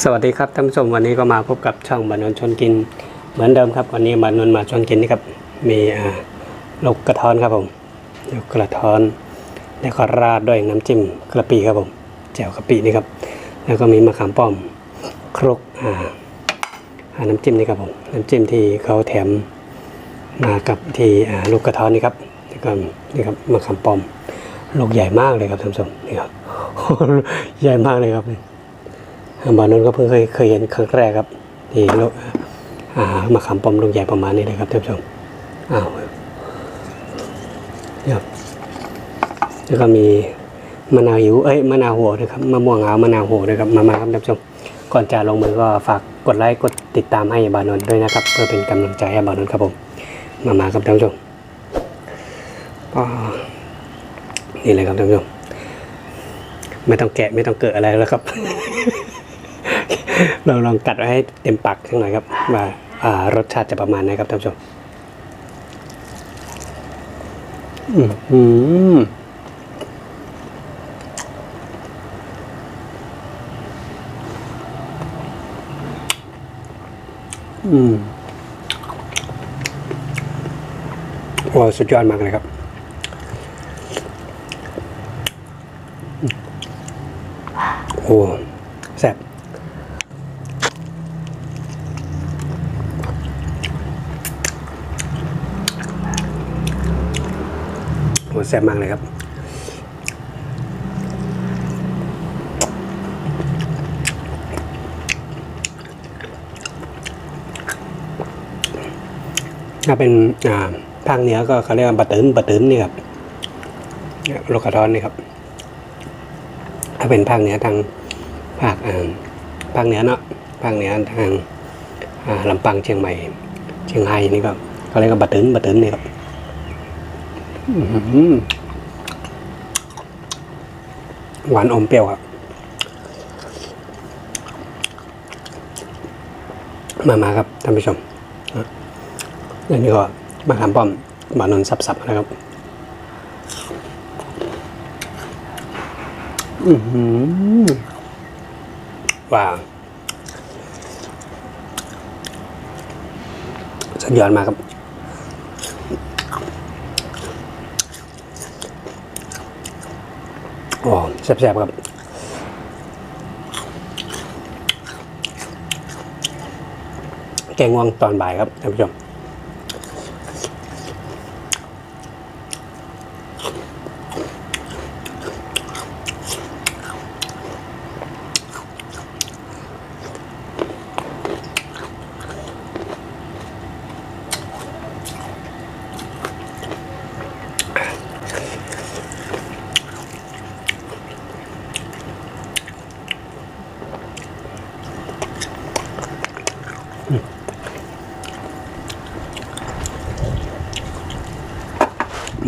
สวัสดีครับท่านผู้ชมวันนี้ก็มาพบกับช่องบานนนชวนกิน เหมือนเดิมครับ วันนี้บานนนมาชวนกินนี่ครับมีลูกกระท้อนครับผมลูกกระท้อน แล้วก็ราดด้วยน้ำจิ้มกระปิครับผมแจ่วกระปินี่ครับ แล้วก็มีมะขามป้อมครกอ่าอาน้ำจิ้มนี่ครับผมน้ำจิ้มที่เขาแถมมากับที่ลูกกระท้อนนี่ครับนี่ก็นี่ครับมะขามป้อมลูกใหญ่มากเลยครับท่านผู้ชมนี่ครับใหญ่มากเลยครับนี่ บานนก็เพิ่งเคยเคยเห็นครั้งแรกครับที่ลูกอ่ามาขามปอมลูกใหญ่ประมาณนี้เลยครับท่านผู้ชมอ้าวเนี่ยครับแล้วก็มีมะนาวหิวเอ้ยมะนาวหัวนะครับมะม่วงหาวมะนาวหัวนะครับมามาครับท่านผู้ชมก่อนจะลงมือก็ฝากกดไลค์กดติดตามให้บานนด้วยนะครับ เพื่อเป็นกำลังใจให้บานนครับผมมามาครับท่านผู้ชมนี่เลยครับท่านผู้ชมไม่ต้องแกะไม่ต้องเกิดอะไรแล้วครับ เราลองกัดไว้ให้เต็มปากสักหน่อยครับ ว่าารสชาติจะประมาณไหนครับท่านผู้ชมอืมอืมอืมโอ้สุดยอดมากเลยครับ โอ้แซ่บ โอ้แซ่บมากเลยครับ ถ้าเป็นอ่าภาคเหนือก็เขาเรียกว่าบะตืนบะตืนนี่ครับโลกกระท้อนนี่ครับ ถ้าเป็นภาคเหนือทางภาคอ่าภาคเหนือเนาะภาคเหนือทางอ่าลำปางเชียงใหม่ เชียงรายนี่ก็เขาเรียกว่าบะตืนบะตืนนี่ครับ หวานอมเปรี้ยวครับ มามาครับท่านผู้ชมนะอันนี้ก็มาขามป้อมบานนนสับๆนะครับ อือหือว้าวสุดยอดมากครับ อ๋อแซ่บๆครับแกงง่วงตอนบ่ายครับท่านผู้ชม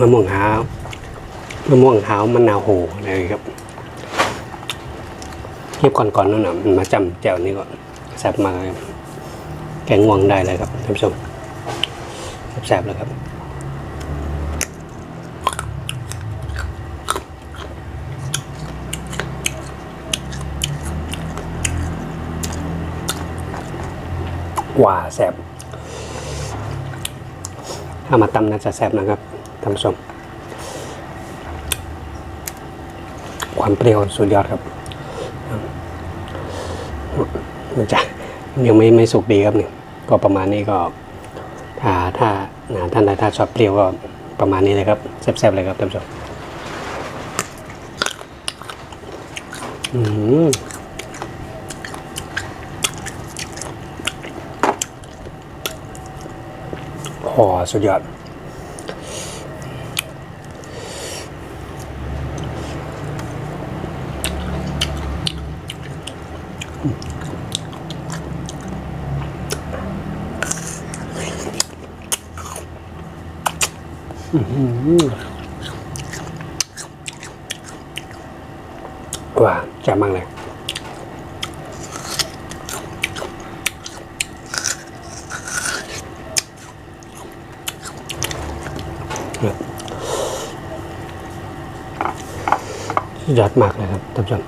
ะม่วงหาวมะม่วงหาวมะนาวโหเลยครับคลิปก่อนๆนั่นน่ะมันมาจำแจ่วนี้ก่อนแซ่บมาแกงง่วงได้เลยครับท่านผู้ชมแซ่บๆเลยครับว่าแซ่บถ้ามาตำน่าจะแซ่บนะครับ ท่านผู้ชม ความเปรี้ยวสุดยอดครับมันจะยังไม่ไม่สุกดีครับนี่ก็ประมาณนี้ก็ถ้าถ้าท่านใดถ้าชอบเปรี้ยวก็ประมาณนี้เลยครับแซ่บๆเลยครับท่านผู้ชมอืมโอ้สุดยอด อื้อหือว้าแจ่มมากเลยยอดมากเลยครับท่านผู้ชม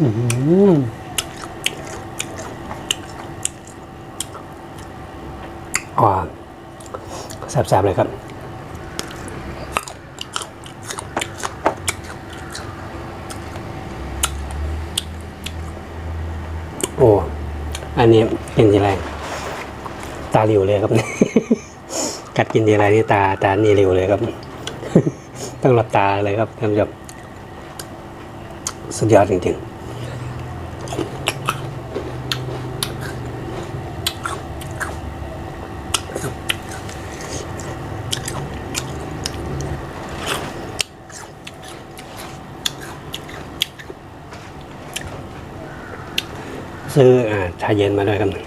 อืมอ๋อ แซ่บๆเลยครับโอ้อันนี้กินทีไรตาหลียวเลยครับ กัดกินทีไรนี่ตาตานี่หลียวเลยครับ ต้องหลับตาเลยครับท่านผู้ชมสุดยอดจริงๆ ซื้ออาชาเย็นมาด้วยกันหนึ่ง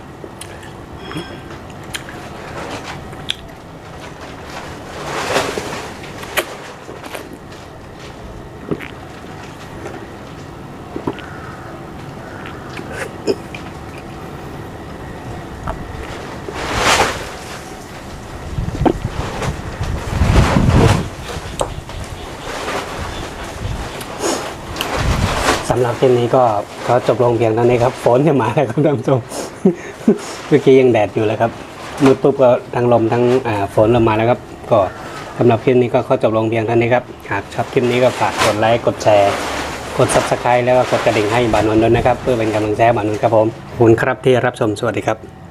สำหรับคลิปนี้ก็ขอจบลงเพียงเท่านี้ครับฝนจะมาแล้วครับท่านผู้ชมเมื่อกี้ยังแดดอยู่เลยครับมืดปุ๊บก็ทั้งลมทั้งฝนเริ่มมาแล้วครับ ก็สำหรับคลิปนี้ก็ขอจบลงเพียงเท่านี้ครับหากชอบคลิปนี้ก็ฝากกดไลค์กดแชร์กด subscribe แล้วก็กดกระดิ่งให้บานนท์ด้วยนะครับ เพื่อเป็นกำลังใจให้บานนท์ครับผมขอบคุณครับที่รับชมสวัสดีครับ